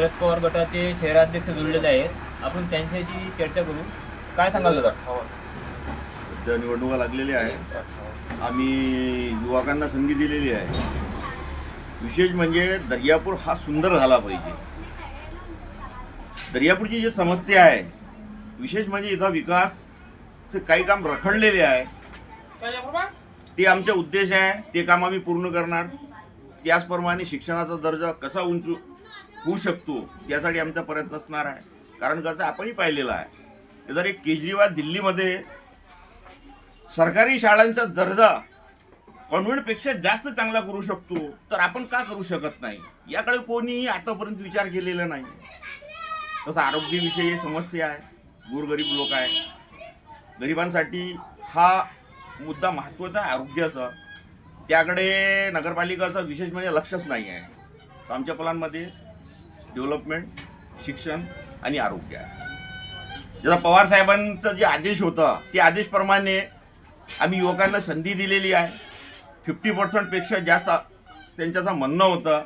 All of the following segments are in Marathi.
शरद पवार गटाचे शहराध्यक्ष जुळलेले आहेत. आपण त्यांच्याशी चर्चा करू. काय सांगाल दादा? सध्या निवडणुका लागलेल्या आहेत. आम्ही युवकांना संधी दिलेली आहे. विशेष म्हणजे दर्यापूर हा सुंदर झाला पाहिजे. दर्यापूरची जी समस्या आहे विशेष म्हणजे इथं विकासचे काही काम रखडलेले आहे. ते आमचे उद्देश आहे. ते काम आम्ही पूर्ण करणार. त्याचप्रमाणे शिक्षणाचा दर्जा कसा उंच होऊ शकतो यासाठी आमचा प्रयत्न असणार आहे. कारण कसं आपणही पाहिलेलं आहे. जर एक केजरीवाल दिल्लीमध्ये सरकारी शाळांचा दर्जा कॉन्व्हेंटपेक्षा जास्त चांगला करू शकतो तर आपण का करू शकत नाही? याकडे कोणीही आतापर्यंत विचार केलेला नाही. तसं आरोग्यविषयी समस्या आहे. गोरगरीब लोक आहे. गरिबांसाठी हा मुद्दा महत्त्वाचा आहे आरोग्याचा. त्याकडे नगरपालिकाचं विशेष म्हणजे लक्षच नाही आहे. तर आमच्या प्लॅनमध्ये डेव्हलपमेंट शिक्षण आणि आरोग्य. जसं जसा पवार साहेबांचा जे आदेश होता ते आदेशप्रमाणे आम्ही युवकांना संधी दिलेली आहे. फिफ्टी पर्सेंटपेक्षा जास्त त्यांच्याचं म्हणणं होतं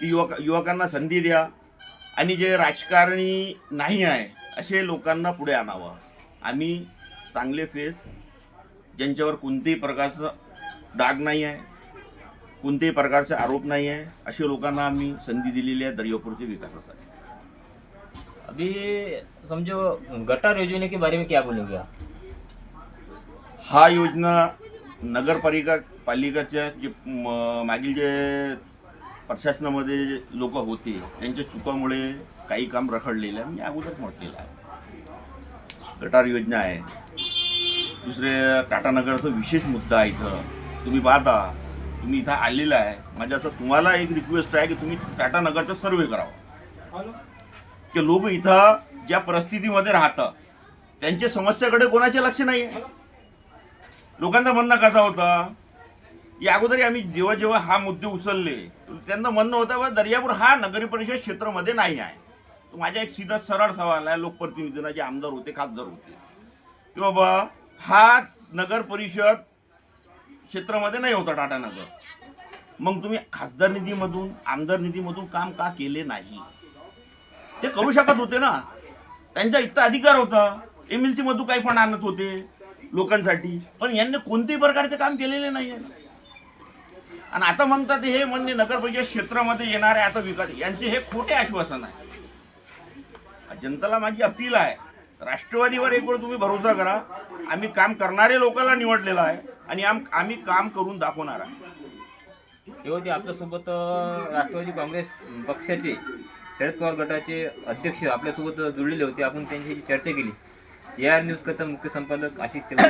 की युवक युवकांना संधी द्या आणि जे राजकारणी नाही आहे असे लोकांना पुढे आणावं. आम्ही चांगले फेस ज्यांच्यावर कोणतेही प्रकारचं डाग नाही आहे. कोणत्याही प्रकारचे आरोप नाही आहे. अशा लोकांना आम्ही संधी दिलेली आहे दर्यापूरच्या विकासासाठी. अभी समझो गटार योजना के बारे में क्या बोलेंगे आप? हा योजना नगरपालिका पालिकाच्या जे मागील जे प्रशासनामध्ये जे लोक होते त्यांच्या चुकामुळे काही काम रखडलेलं आहे. मी अगोदर म्हटलेलं आहे. गटार योजना आहे. दुसरे टाटानगरचा विशेष मुद्दा आहे इथं. तुम्ही पाहता तुम्ही इथं आलेला आहे. माझ्या असं तुम्हाला एक रिक्वेस्ट आहे की तुम्ही टाटानगरचा सर्वे करावा. की लोक इथं ज्या परिस्थितीमध्ये राहतात त्यांच्या समस्याकडे कोणाचे लक्ष नाही आहे लोकांचं म्हणणं कसा होता? या अगोदर आम्ही जेव्हा जेव्हा हा मुद्दे उचलले त्यांचं म्हणणं होतं बा दर्यापूर हा नगरी परिषद क्षेत्रामध्ये नाही आहे. तो माझा एक सीधा सरळ सवाल आहे लोकप्रतिनिधींना जे आमदार होते खासदार होते. की बाबा हा नगर परिषद क्षेत्रामध्ये नाही होता टाटानगर. मग तुम्ही खासदार निधीमधून आमदार निधीमधून काम का केले नाही? ते करू शकत होते ना. त्यांचा इतका अधिकार होता. एम एल मधून काही फंड आणत होते लोकांसाठी. पण यांनी कोणत्याही प्रकारचे काम केलेले नाही आहे आणि आता म्हणतात हे म्हणजे नगर परिषद क्षेत्रामध्ये येणारे आता विकास यांचे हे खोटे आश्वासन आहे. जनतेला माझी अपील आहे. राष्ट्रवादीवर एक वेळ तुम्ही भरोसा करा. आम्ही काम करणारे लोकांना निवडलेलं आहे. आणि आम आम्ही काम करून दाखवणार आहे. हे होते आपल्यासोबत राष्ट्रवादी काँग्रेस पक्षाचे शरद पवार गटाचे अध्यक्ष आपल्यासोबत जुळलेले होते. आपण त्यांच्याशी चर्चा केली. या न्यूज कथा मुख्य संपादक आशिष तेलंग